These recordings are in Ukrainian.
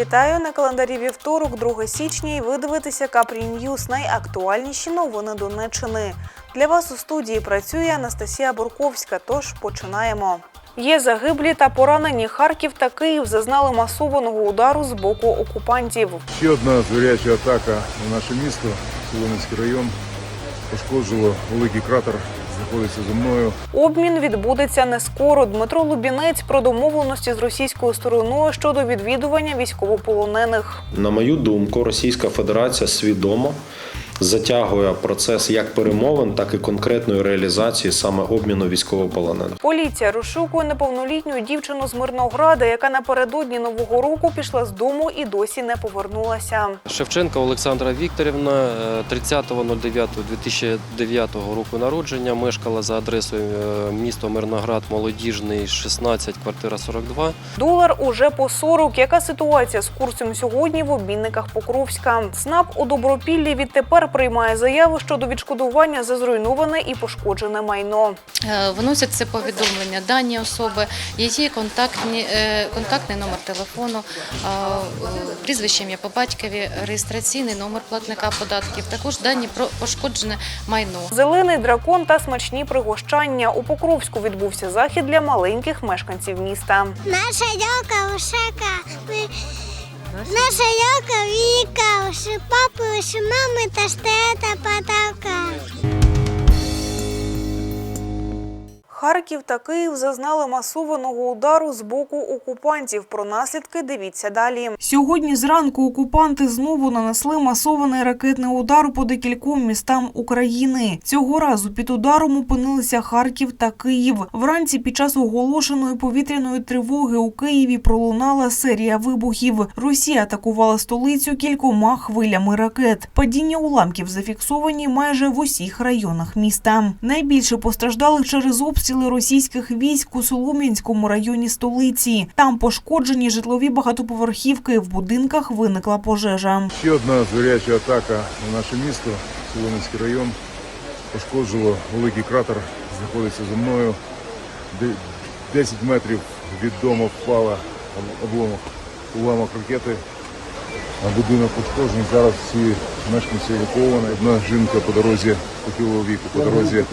Вітаю на календарі вівторок, 2 січня, і ви дивитеся Капрі Ньюс. Найактуальніші новини Донеччини. Для вас у студії працює Анастасія Бурковська. Тож починаємо. Є загиблі та поранені. Харків та Київ зазнали масованого удару з боку окупантів. Ще одна звіряча атака на наше місто, Солом'янський район. Пошкоджувало великий кратер, знаходиться зі мною. Обмін відбудеться не скоро. Дмитро Лубінець про домовленості з російською стороною щодо відвідування військовополонених. На мою думку, Російська Федерація свідомо затягує процес як перемовин, так і конкретної реалізації саме обміну військовополонених. Поліція розшукує неповнолітню дівчину з Мирнограда, яка напередодні нового року пішла з дому і досі не повернулася. Шевченка Олександра Вікторівна е, 30.09.2009 року народження мешкала за адресою е, місто Мирноград, Молодіжний, 16, квартира 42. Долар уже по 40. Яка ситуація з курсом сьогодні в обмінниках Покровська? СНАП у Добропіллі відтепер приймає заяви щодо відшкодування за зруйноване і пошкоджене майно. Е, Вносяться повідомлення дані особи, її контактні, е, контактний номер телефону, е, прізвище ім'я по батькові, реєстраційний номер платника податків, також дані про пошкоджене майно. Зелений дракон та смачні пригощання. У Покровську відбувся захід для маленьких мешканців міста. Наша ялка Ушека, ми... наша ялка Віка, папы, папи, мамы, мами та это патавка. Харків та Київ зазнали масованого удару з боку окупантів. Про наслідки дивіться далі. Сьогодні зранку окупанти знову нанесли масований ракетний удар по декільком містам України. Цього разу під ударом опинилися Харків та Київ. Вранці під час оголошеної повітряної тривоги у Києві пролунала серія вибухів. Росія атакувала столицю кількома хвилями ракет. Падіння уламків зафіксовані майже в усіх районах міста. Найбільше постраждалих через обстріли російських військ у Солом'янському районі столиці. Там пошкоджені житлові багатоповерхівки. В будинках виникла пожежа. Ще одна звіряча атака на наше місто, Солом'янський район. Пошкоджувало великий кратер, знаходиться за мною. Де- 10 метрів від дому впала об- обломок, уламок ракети. А будинок пошкоджений. Зараз всі мешканці евакуовані. Одна жінка по дорозі похилого віку, по дорозі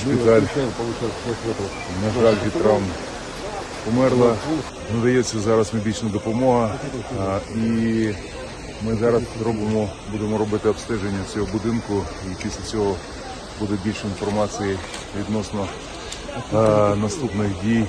шпиталь. На жаль, від травм померла. Надається зараз медична допомога. І ми зараз робимо, будемо робити обстеження цього будинку, і після цього буде більше інформації відносно е, наступних дій.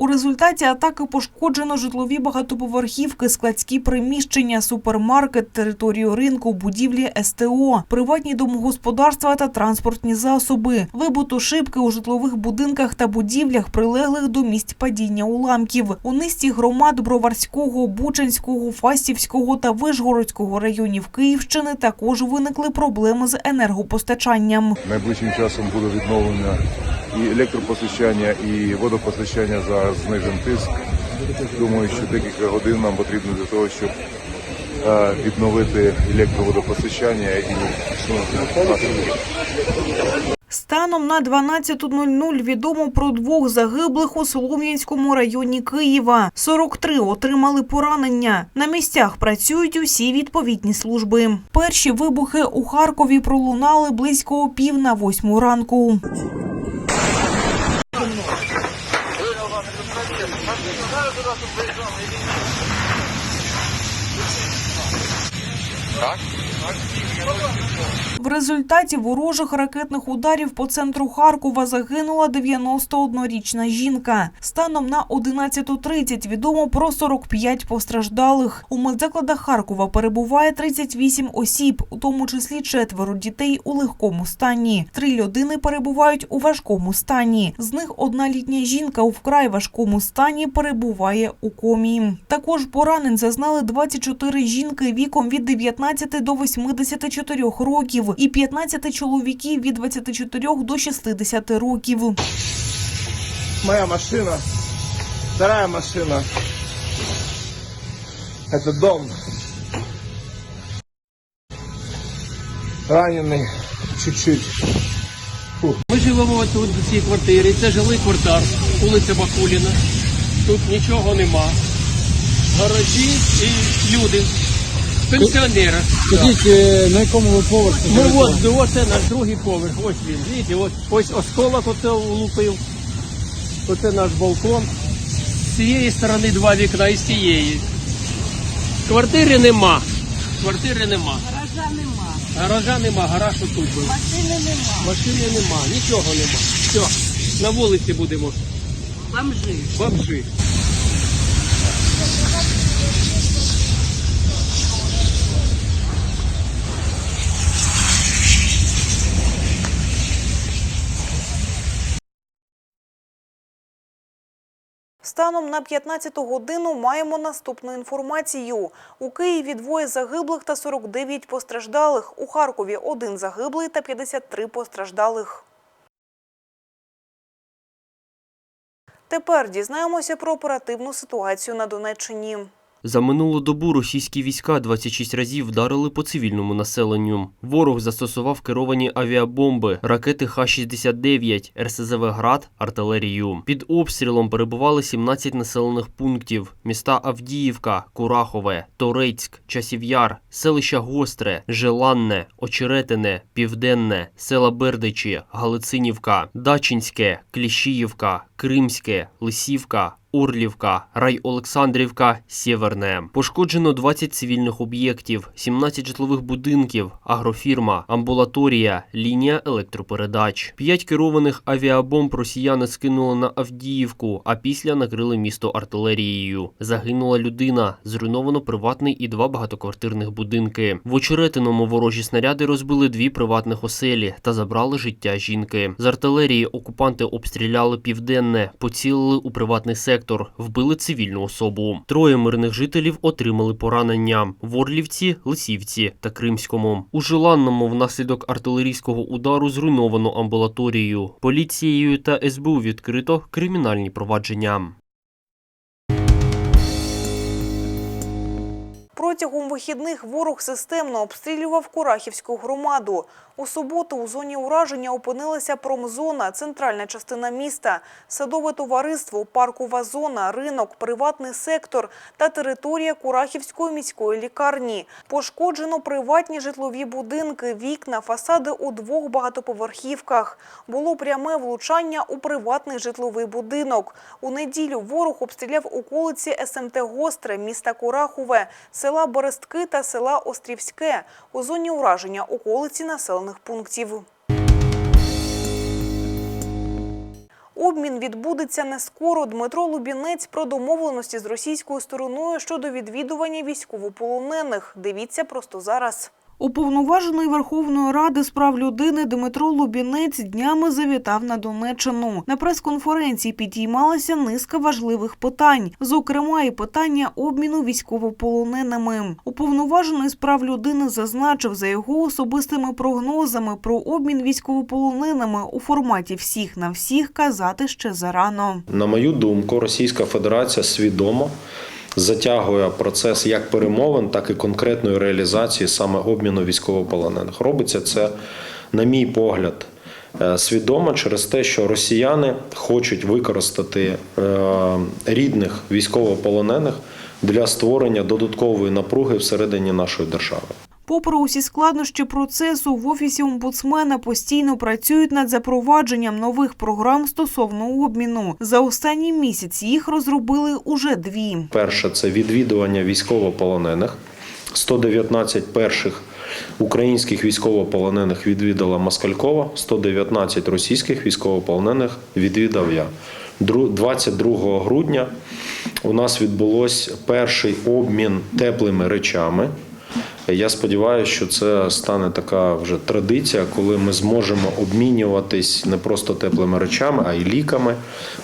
У результаті атаки пошкоджено житлові багатоповерхівки, складські приміщення, супермаркет, територію ринку, будівлі СТО, приватні домогосподарства та транспортні засоби, вибуту шибки у житлових будинках та будівлях, прилеглих до місць падіння уламків. У низці громад Броварського, Бучанського, Фастівського та Вишгородського районів Київщини також виникли проблеми з енергопостачанням. Найближчим часом буде відновлення і електропостачання, і водопостачання за знижен тиск. Думаю, що декілька годин нам потрібно для того, щоб е, відновити електроводопостачання і. Станом на 12.00 відомо про двох загиблих у Солом'янському районі Києва. 43 отримали поранення. На місцях працюють усі відповідні служби. Перші вибухи у Харкові пролунали близько пів на восьму ранку. truck. В результаті ворожих ракетних ударів по центру Харкова загинула 91-річна жінка. Станом на 11.30 відомо про 45 постраждалих. У медзакладах Харкова перебуває 38 осіб, у тому числі четверо дітей у легкому стані. Три людини перебувають у важкому стані. З них одна літня жінка у вкрай важкому стані перебуває у комі. Також поранень зазнали 24 жінки віком від 19 до 84 років і 15 чоловіків від 24 до 60 років. моя машина, вторая машина. Это дом. Раненый чуть-чуть. Ми живемо тут в цій квартирі. Це жилий квартал, вулиця Бакуліна. Тут нічого нема. Гаражі і люди. Пенсіонери. Скажіть, е, на якому ви поверсі? Ну живете? от, оце наш другий поверх. Ось він. Бачите, ось, ось осколок оце влупив. Оце наш балкон. З цієї сторони два вікна і з цієї. Квартири нема. Квартири нема. Гаража нема. Гаража нема, гараж отут був. Машини нема. Машини нема, нічого нема. Все, на вулиці будемо. Бомжи. Бомжи. Станом на 15 годину маємо наступну інформацію. У Києві двоє загиблих та 49 постраждалих. У Харкові один загиблий та 53 постраждалих. Тепер дізнаємося про оперативну ситуацію на Донеччині. За минулу добу російські війська 26 разів вдарили по цивільному населенню. Ворог застосував керовані авіабомби, ракети Х-69, РСЗВ «Град», артилерію. Під обстрілом перебували 17 населених пунктів: міста Авдіївка, Курахове, Торецьк, Часів'яр, селища Гостре, Желанне, Очеретине, Південне, села Бердичі, Галицинівка, Дачинське, Кліщіївка, Кримське, Лисівка, Орлівка, Райолександрівка, Сєверне. Пошкоджено 20 цивільних об'єктів, 17 житлових будинків, агрофірма, амбулаторія, лінія електропередач. П'ять керованих авіабомб росіяни скинули на Авдіївку, а після накрили місто артилерією. Загинула людина, зруйновано приватний і два багатоквартирних будинки. В очеретиному ворожі снаряди розбили дві приватних оселі та забрали життя жінки. З артилерії окупанти обстріляли південне, поцілили у приватний сектор, вбили цивільну особу. Троє мирних жителів отримали поранення: в Орлівці, Лисівці та Кримському. У Желанному внаслідок артилерійського удару зруйновано амбулаторію. Поліцією та СБУ відкрито кримінальні провадження. Протягом вихідних ворог системно обстрілював Курахівську громаду. У суботу у зоні ураження опинилася промзона, центральна частина міста, садове товариство, паркова зона, ринок, приватний сектор та територія Курахівської міської лікарні. Пошкоджено приватні житлові будинки, вікна, фасади у двох багатоповерхівках. Було пряме влучання у приватний житловий будинок. У неділю ворог обстріляв околиці СМТ Гостре, міста Курахове, села Берестки та села Острівське. У зоні ураження околиці населених пунктів. Обмін відбудеться не скоро. Дмитро Лубінець про домовленості з російською стороною щодо відвідування військовополонених. Дивіться просто зараз. Уповноважений Верховної Ради з прав людини Дмитро Лубінець днями завітав на Донеччину. На прес-конференції підіймалася низка важливих питань, зокрема і питання обміну військовополоненими. Уповноважений з прав людини зазначив за його особистими прогнозами про обмін військовополоненими у форматі всіх на всіх казати ще зарано. На мою думку, Російська Федерація свідомо затягує процес як перемовин, так і конкретної реалізації саме обміну військовополонених. Робиться це, на мій погляд, е, свідомо через те, що росіяни хочуть використати е, рідних військовополонених для створення додаткової напруги всередині нашої держави. Попри усі складнощі процесу, в офісі омбудсмена постійно працюють над запровадженням нових програм стосовно обміну. За останній місяць їх розробили уже дві. Перше це відвідування військовополонених. 119 перших українських військовополонених відвідала Москалькова, 119 російських військовополонених відвідав я. 22 грудня у нас відбулось перший обмін теплими речами. Я сподіваюся, що це стане така вже традиція, коли ми зможемо обмінюватись не просто теплими речами, а й ліками,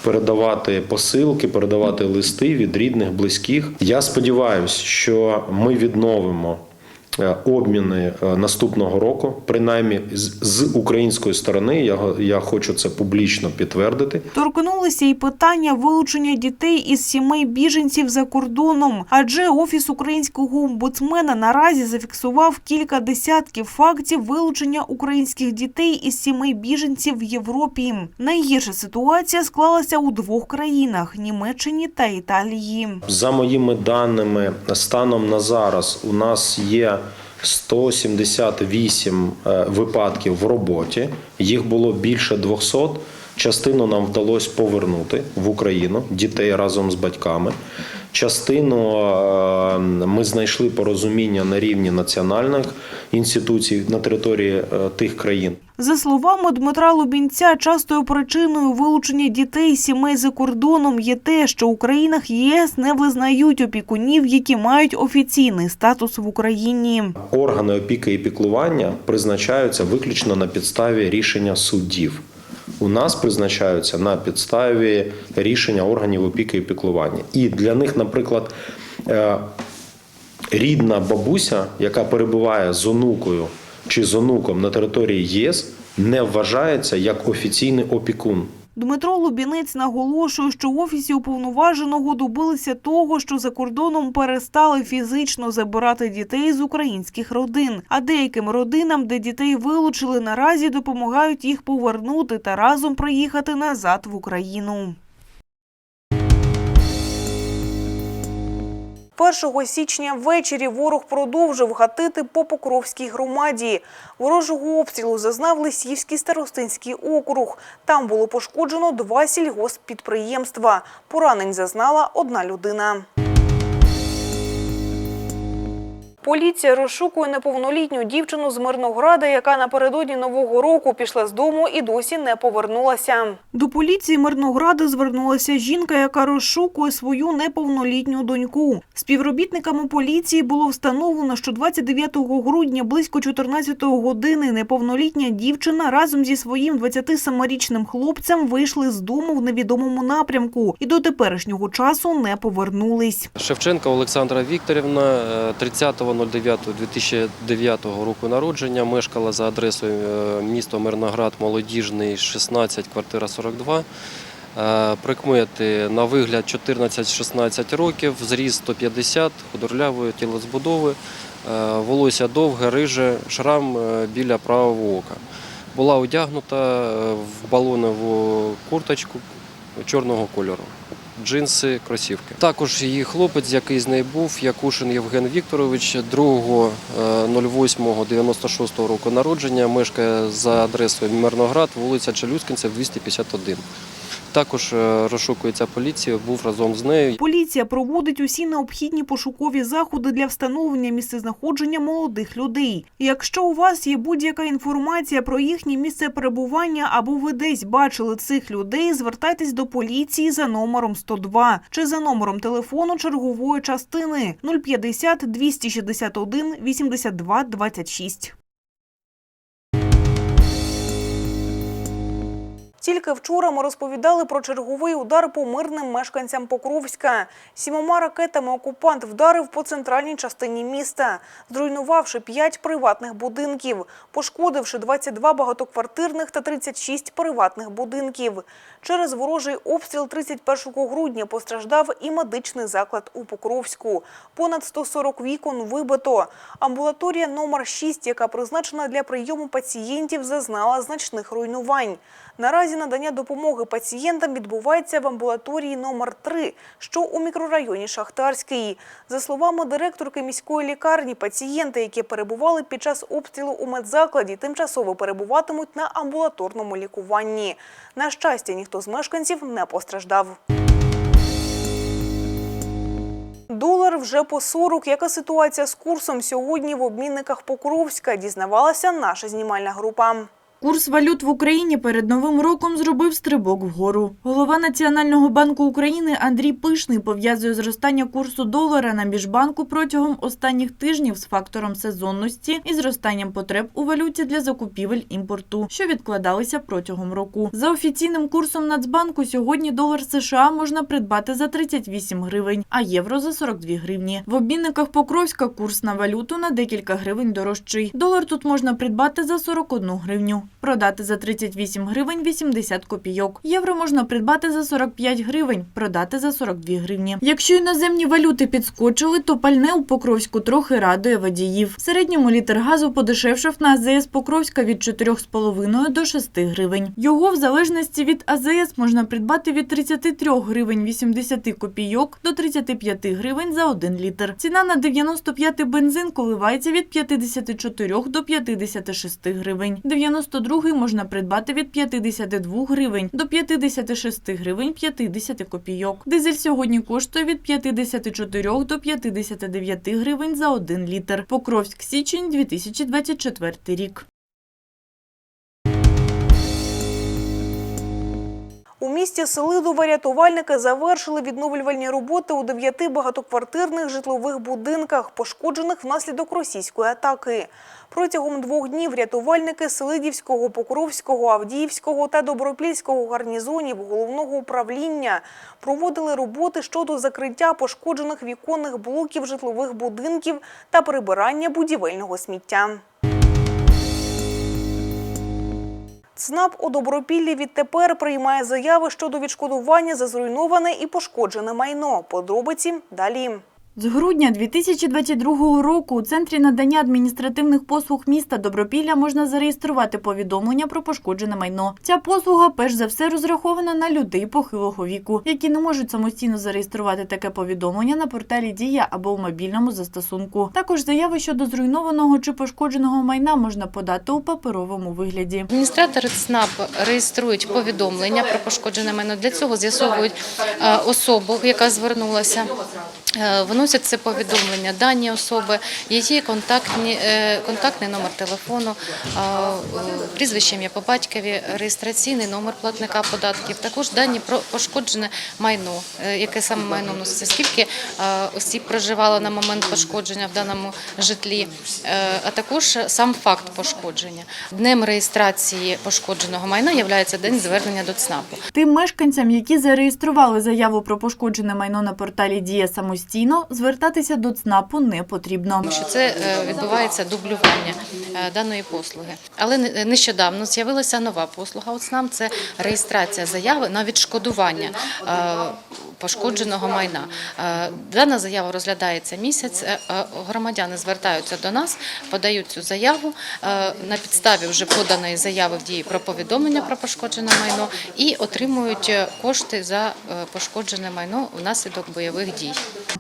передавати посилки, передавати листи від рідних, близьких. Я сподіваюся, що ми відновимо обміни е, наступного року, принаймні з, з української сторони. Я, я хочу це публічно підтвердити. Торкнулися і питання вилучення дітей із сімей біженців за кордоном, адже офіс українського омбудсмена наразі зафіксував кілька десятків фактів вилучення українських дітей із сімей біженців в Європі. Найгірша ситуація склалася у двох країнах Німеччині та Італії. За моїми даними, станом на зараз у нас є 178 е, випадків в роботі. Їх було більше 200. Частину нам вдалося повернути в Україну дітей разом з батьками. Частину е, ми знайшли порозуміння на рівні національних інституцій на території е, тих країн. За словами Дмитра Лубінця, частою причиною вилучення дітей сімей за кордоном є те, що у країнах ЄС не визнають опікунів, які мають офіційний статус в Україні. Органи опіки і піклування призначаються виключно на підставі рішення суддів. У нас призначаються на підставі рішення органів опіки і піклування. І для них, наприклад, е, рідна бабуся, яка перебуває з онукою чи з онуком на території ЄС, не вважається як офіційний опікун. Дмитро Лубінець наголошує, що в офісі уповноваженого добилися того, що за кордоном перестали фізично забирати дітей з українських родин. А деяким родинам, де дітей вилучили, наразі допомагають їх повернути та разом приїхати назад в Україну. 1 січня ввечері ворог продовжив гатити по Покровській громаді. Ворожого обстрілу зазнав Лисівський старостинський округ. Там було пошкоджено два сільгосппідприємства. Поранень зазнала одна людина. Поліція розшукує неповнолітню дівчину з Мирнограда, яка напередодні Нового року пішла з дому і досі не повернулася. До поліції Мирнограда звернулася жінка, яка розшукує свою неповнолітню доньку. Співробітниками поліції було встановлено, що 29 грудня близько 14 години неповнолітня дівчина разом зі своїм 27-річним хлопцем вийшли з дому в невідомому напрямку і до теперішнього часу не повернулись. Шевченка Олександра Вікторівна, е, 30.09.2009 року народження, мешкала за адресою е, місто Мирноград, Молодіжний, 16, квартира 42. Е, Прикмети на вигляд 14-16 років, зріст 150, худорлявої тілозбудови, е, волосся довге, риже, шрам біля правого ока. Була одягнута в балонову курточку чорного кольору джинси, кросівки. Також її хлопець, який з нею був, Якушин Євген Вікторович, 2.08.96 року народження, мешкає за адресою Мирноград, вулиця Челюскінцев, 251. Також е, розшукується поліція, був разом з нею. Поліція проводить усі необхідні пошукові заходи для встановлення місцезнаходження молодих людей. Якщо у вас є будь-яка інформація про їхнє місце перебування або ви десь бачили цих людей, звертайтесь до поліції за номером 102 чи за номером телефону чергової частини 050 261 82 26. Тільки вчора ми розповідали про черговий удар по мирним мешканцям Покровська. Сімома ракетами окупант вдарив по центральній частині міста, зруйнувавши п'ять приватних будинків, пошкодивши 22 багатоквартирних та 36 приватних будинків. Через ворожий обстріл 31 грудня постраждав і медичний заклад у Покровську. Понад 140 вікон вибито. Амбулаторія номер 6, яка призначена для прийому пацієнтів, зазнала значних руйнувань. Наразі надання допомоги пацієнтам відбувається в амбулаторії номер 3 що у мікрорайоні Шахтарський. За словами директорки міської лікарні, пацієнти, які перебували під час обстрілу у медзакладі, тимчасово перебуватимуть на амбулаторному лікуванні. На щастя, ніхто з мешканців не постраждав. Долар вже по 40. Яка ситуація з курсом сьогодні в обмінниках Покровська? Дізнавалася наша знімальна група. Курс валют в Україні перед Новим роком зробив стрибок вгору. Голова Національного банку України Андрій Пишний пов'язує зростання курсу долара на міжбанку протягом останніх тижнів з фактором сезонності і зростанням потреб у валюті для закупівель імпорту, що відкладалися протягом року. За офіційним курсом Нацбанку сьогодні долар США можна придбати за 38 гривень, а євро за 42 гривні. В обмінниках Покровська курс на валюту на декілька гривень дорожчий. Долар тут можна придбати за 41 гривню, продати за 38 гривень 80 копійок. Євро можна придбати за 45 гривень, продати за 42 гривні. Якщо іноземні валюти підскочили, то пальне у Покровську трохи радує водіїв. В середньому літр газу подешевшав на АЗС Покровська від 4,5 до 6 гривень. Його в залежності від АЗС можна придбати від 33 гривень 80 копійок до 35 гривень за 1 літр. Ціна на 95 бензин коливається від 54 до 56 гривень. 92 можна придбати від 52 гривень до 56 гривень 50 копійок. Дизель сьогодні коштує від 54 до 59 гривень за 1 літр. Покровськ січень 2024 рік. У місті Селидове рятувальники завершили відновлювальні роботи у дев'яти багатоквартирних житлових будинках, пошкоджених внаслідок російської атаки. Протягом двох днів рятувальники Селидівського, Покровського, Авдіївського та Добропільського гарнізонів головного управління проводили роботи щодо закриття пошкоджених віконних блоків житлових будинків та прибирання будівельного сміття. ЦНАП у Добропіллі відтепер приймає заяви щодо відшкодування за зруйноване і пошкоджене майно. Подробиці далі. З грудня 2022 року у Центрі надання адміністративних послуг міста Добропілля можна зареєструвати повідомлення про пошкоджене майно. Ця послуга перш за все розрахована на людей похилого віку, які не можуть самостійно зареєструвати таке повідомлення на порталі Дія або в мобільному застосунку. Також заяви щодо зруйнованого чи пошкодженого майна можна подати у паперовому вигляді. Адміністратори ЦНАП реєструють повідомлення про пошкоджене майно. Для цього з'ясовують е, особу, яка звернулася. Е, Вносять це повідомлення, дані особи, її контактні, е, контактний номер телефону, е, прізвище ім'я по батькові, реєстраційний номер платника податків, також дані про пошкоджене майно, е, яке саме майно вноситься, скільки осіб проживало на момент пошкодження в даному житлі, а також сам факт пошкодження. Днем реєстрації пошкодженого майна є день звернення до ЦНАПу. Тим мешканцям, які зареєстрували заяву про пошкоджене майно на порталі Дія самостійно, звертатися до ЦНАПу не потрібно. Що це е, відбувається дублювання е, даної послуги. Але не- нещодавно з'явилася нова послуга у ЦНАП – це реєстрація заяви на відшкодування е, пошкодженого майна. Е, Дана заява розглядається місяць. е, е, Громадяни звертаються до нас, подають цю заяву на підставі вже поданої заяви в дії про повідомлення про пошкоджене майно і отримують кошти за пошкоджене майно внаслідок бойових дій.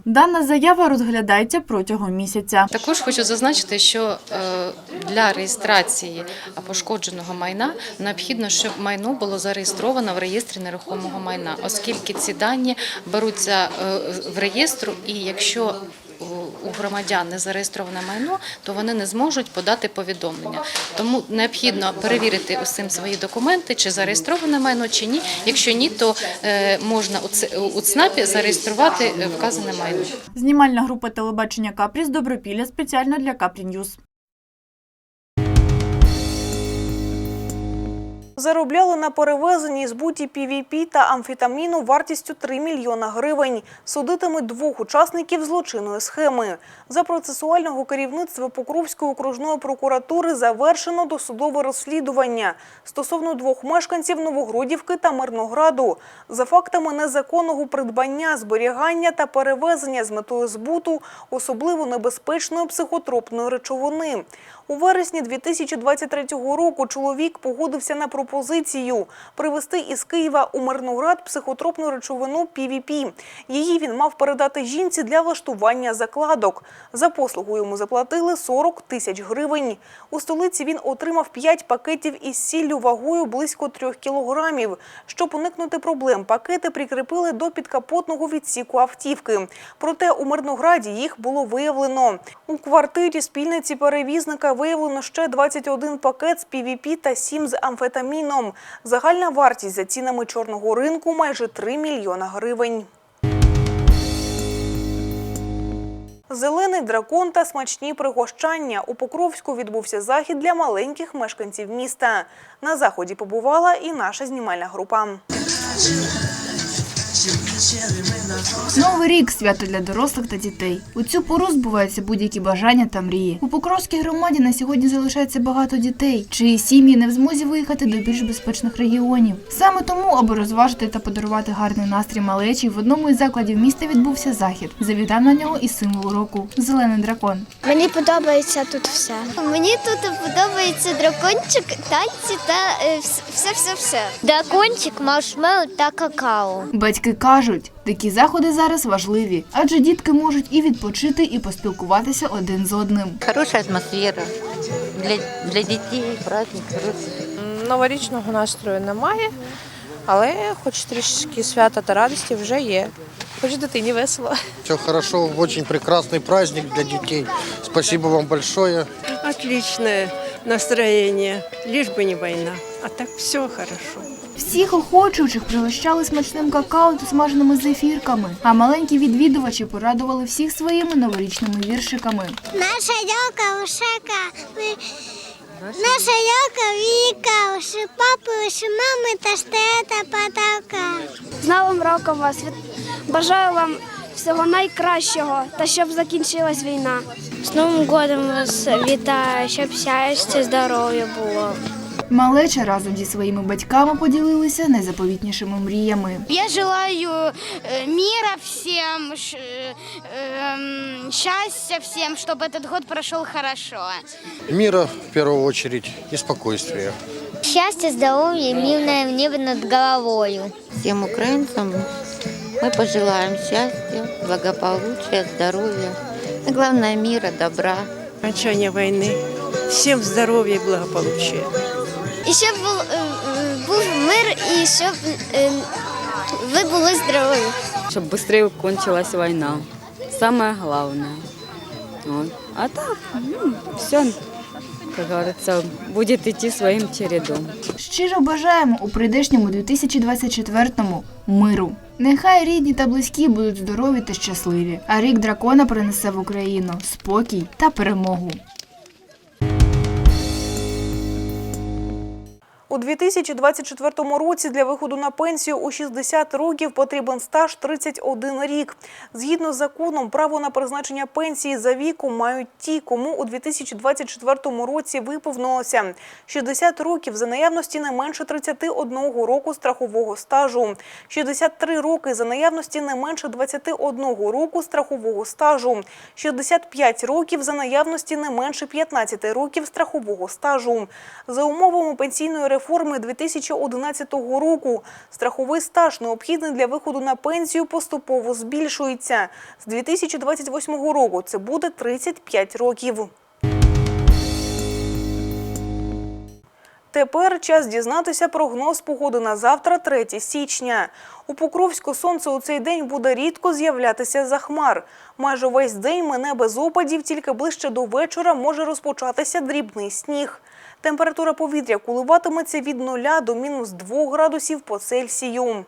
Дана заява розглядається протягом місяця. Також хочу зазначити, що для реєстрації пошкодженого майна необхідно, щоб майно було зареєстровано в реєстрі нерухомого майна, оскільки ці дані беруться е, в реєстру, і якщо у- у громадян не зареєстроване майно, то вони не зможуть подати повідомлення. Тому необхідно перевірити усім свої документи, чи зареєстроване майно, чи ні. Якщо ні, то е, можна у ЦНАПі зареєструвати е, вказане майно. Знімальна група телебачення Капрі з Добропілля спеціально для Капрі Ньюз. Заробляли на перевезенні збуті PVP та амфетаміну вартістю 3 мільйона гривень. Судитимуть двох учасників злочинної схеми. За процесуального керівництва Покровської окружної прокуратури завершено досудове розслідування стосовно двох мешканців Новогродівки та Мирнограду за фактами незаконного придбання, зберігання та перевезення з метою збуту особливо небезпечної психотропної речовини. У вересні 2023 року чоловік погодився на пропозицію привезти із Києва у Мирноград психотропну речовину PVP. Її він мав передати жінці для влаштування закладок. За послугу йому заплатили 40 тисяч гривень. У столиці він отримав 5 пакетів із сіллю вагою близько 3 кілограмів. Щоб уникнути проблем, пакети прикріпили до підкапотного відсіку автівки. Проте у Мирнограді їх було виявлено. У квартирі спільниці перевізника виявлено ще 21 пакет з ПВП та 7 з амфетаміном. Загальна вартість за цінами чорного ринку майже 3 мільйона гривень. Зелений дракон та смачні пригощання. У Покровську відбувся захід для маленьких мешканців міста. На заході побувала і наша знімальна група. Новий рік свято для дорослих та дітей. У цю пору збуваються будь-які бажання та мрії. У Покровській громаді на сьогодні залишається багато дітей, чиї сім'ї не в змозі виїхати до більш безпечних регіонів. Саме тому, аби розважити та подарувати гарний настрій малечі, в одному із закладів міста відбувся захід. Завітав на нього і символ року зелений дракон. Мені подобається тут все. Мені тут подобається дракончик, танці та все-все-все. Дракончик, маршмеллоу та какао. Батьки кажуть, такі заходи зараз важливі, адже дітки можуть і відпочити, і поспілкуватися один з одним. Хороша атмосфера для, для дітей, праздник хороший. Новорічного настрою немає, але хоч трішки свята та радості вже є. Хоч дитині весело. Все хорошо, очень прекрасный праздник для детей. Спасибо вам большое. Отличне настроєння, лиш би не війна. А так все хорошо. Всіх охочуючих пригощали смачним какао та смаженими зефірками, а маленькі відвідувачі порадували всіх своїми новорічними віршиками. Наша ялка ушака, ми... наша ялка віка, уші папи, уші мами та штета потака. З Новим роком вас! Бажаю вам всього найкращого та щоб закінчилась війна. З Новим годом вас вітаю, щоб щастя, здоров'я було. Малеча разом зі своїми батьками поділилися найзаповітнішими мріями. Я желаю э, мира всем, ш- эм, счастья всем, чтобы этот год прошел хорошо. Мира в первую очередь и спокойствия. Счастья, здоровья, мирное небо над головою. Всем украинцам мы пожелаем счастья, благополучия, здоровья, и главное мира, добра. Окончання війни. Всім здоров'я і благополуччя. І щоб був, е, е, був мир, і щоб е, ви були здорові. Щоб швидше кончилась війна. Саме головне. Вот. А так, ну, все, як говориться, буде йти своїм чередом. Щиро бажаємо у прийдешньому 2024-му миру. Нехай рідні та близькі будуть здорові та щасливі, а рік дракона принесе в Україну спокій та перемогу. У 2024 році для виходу на пенсію у 60 років потрібен стаж 31 рік. Згідно з законом, право на призначення пенсії за віком мають ті, кому у 2024 році виповнилося 60 років за наявності не менше 31 року страхового стажу, 63 роки за наявності не менше 21 року страхового стажу, 65 років за наявності не менше 15 років страхового стажу. За умовами пенсійної реформи 2011 року страховий стаж, необхідний для виходу на пенсію, поступово збільшується. З 2028 року це буде 35 років. Тепер час дізнатися прогноз погоди на завтра, 3 січня. У Покровську сонце у цей день буде рідко з'являтися за хмар. Майже весь день мине без опадів, тільки ближче до вечора може розпочатися дрібний сніг. Температура повітря коливатиметься від 0 до мінус 2 градусів по Цельсію.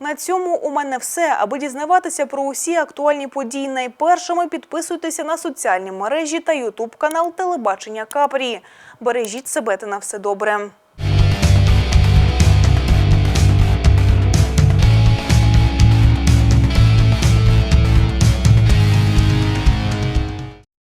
На цьому у мене все. Аби дізнаватися про усі актуальні події найпершими, підписуйтеся на соціальні мережі та ютуб канал Телебачення Капрі. Бережіть себе та на все добре.